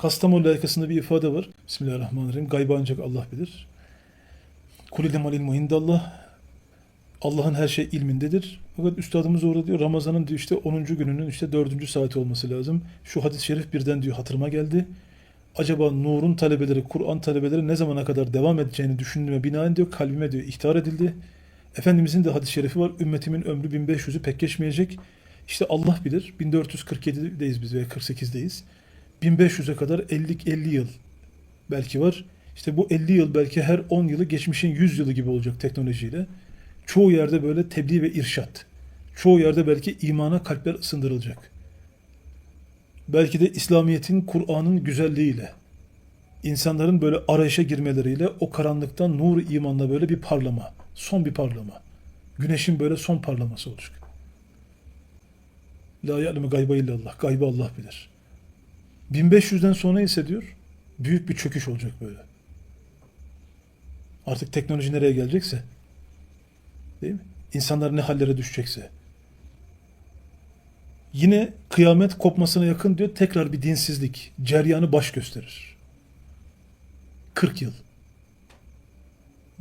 Kastamonu layıkasında bir ifade var. Bismillahirrahmanirrahim. Gaybı ancak Allah bilir. Kulilem ilmu indallah. Allah'ın her şey ilmindedir. Fakat üstadımız orada diyor Ramazan'ın diyor işte 10. gününün işte 4. saati olması lazım. Şu hadis-i şerif birden diyor hatırıma geldi. Acaba Nur'un talebeleri, Kur'an talebeleri ne zamana kadar devam edeceğini düşündüğüme binaen diyor kalbime diyor ihtar edildi. Efendimizin de hadis-i şerifi var. Ümmetimin ömrü 1500'ü pek geçmeyecek. İşte Allah bilir. 1447'deyiz biz veya 48'deyiz. 1500'e kadar 50 50 yıl belki var. İşte bu 50 yıl belki her 10 yılı geçmişin 100 yılı gibi olacak teknolojiyle. Çoğu yerde böyle tebliğ ve irşat. Çoğu yerde belki imana kalpler ısındırılacak. Belki de İslamiyet'in, Kur'an'ın güzelliğiyle, insanların böyle arayışa girmeleriyle o karanlıktan nur imanla böyle bir parlama, son bir parlama. Güneşin böyle son parlaması olacak. La ya'lemu gayba illallah. Gaybı Allah bilir. 1500'den sonra ise diyor büyük bir çöküş olacak böyle. Artık teknoloji nereye gelecekse değil mi? İnsanlar ne hallere düşecekse. Yine kıyamet kopmasına yakın diyor tekrar bir dinsizlik, ceryanı baş gösterir. 40 yıl.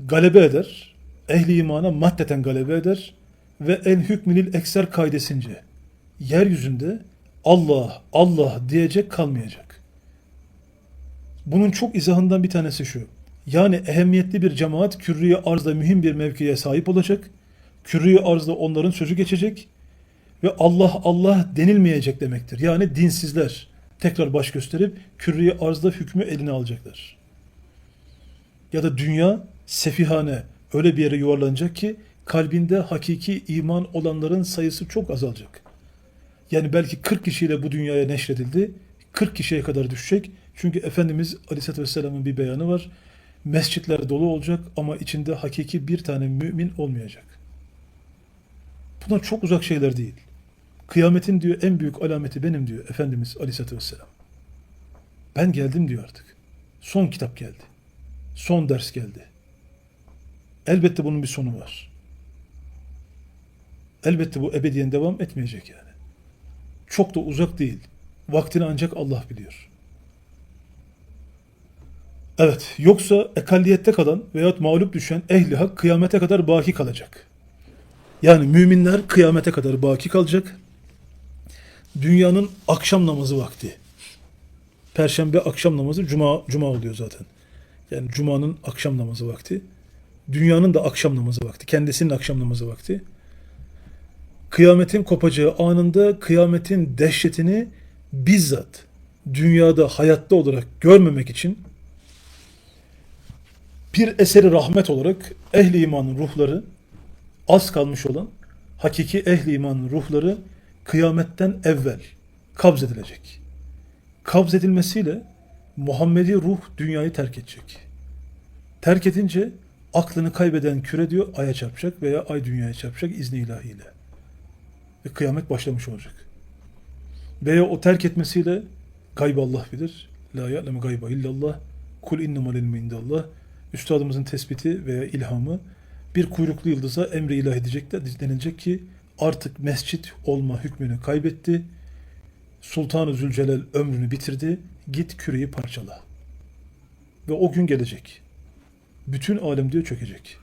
Galebe eder. Ehli imana maddeten galebe eder. Ve en hükmünil ekser kaidesince yeryüzünde Allah, Allah diyecek kalmayacak. Bunun çok izahından bir tanesi şu. Yani ehemmiyetli bir cemaat kürriye arzda mühim bir mevkiye sahip olacak. Kürriye arzda onların sözü geçecek. Ve Allah Allah denilmeyecek demektir. Yani dinsizler tekrar baş gösterip kürriye arzda hükmü eline alacaklar. Ya da dünya sefihane öyle bir yere yuvarlanacak ki kalbinde hakiki iman olanların sayısı çok azalacak. Yani belki 40 kişiyle bu dünyaya neşredildi. 40 kişiye kadar düşecek. Çünkü Efendimiz Aleyhisselatü Vesselam'ın bir beyanı var. Mescitler dolu olacak ama içinde hakiki bir tane mümin olmayacak. Bunlar çok uzak şeyler değil. Kıyametin diyor en büyük alameti benim diyor Efendimiz Aleyhisselatü Vesselam. Ben geldim diyor artık. Son kitap geldi. Son ders geldi. Elbette bunun bir sonu var. Elbette bu ebediyen devam etmeyecek yani. Çok da uzak değil. Vaktini ancak Allah biliyor. Evet, yoksa ekalliyette kalan veyahut mağlup düşen ehli hak kıyamete kadar baki kalacak. Yani müminler kıyamete kadar baki kalacak. Dünyanın akşam namazı vakti. Perşembe akşam namazı cuma cuma oluyor zaten. Yani cumanın akşam namazı vakti. Dünyanın da akşam namazı vakti. Kendisinin akşam namazı vakti. Kıyametin kopacağı anında kıyametin dehşetini bizzat dünyada hayatta olarak görmemek için bir eseri rahmet olarak ehli imanın ruhları az kalmış olan hakiki ehli imanın ruhları kıyametten evvel kabz edilecek. Kabz edilmesiyle Muhammedi ruh dünyayı terk edecek. Terk edince aklını kaybeden küre diyor aya çarpacak veya ay dünyaya çarpacak izni ilahiyle. Ve kıyamet başlamış olacak. Veya o terk etmesiyle gaybı Allah bilir. La ya'lemu gayba illallah. Kul innemal ilmu indallah. Üstadımızın tespiti veya ilhamı bir kuyruklu yıldıza emri ilah edecek de denilecek ki artık mescit olma hükmünü kaybetti. Sultan-ı Zülcelal ömrünü bitirdi. Git küreyi parçala. Ve o gün gelecek. Bütün alem diyor çökecek.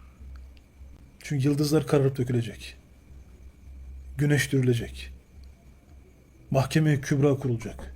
Çünkü yıldızlar kararıp dökülecek. Güneş dürülecek. Mahkeme-i Kübra kurulacak.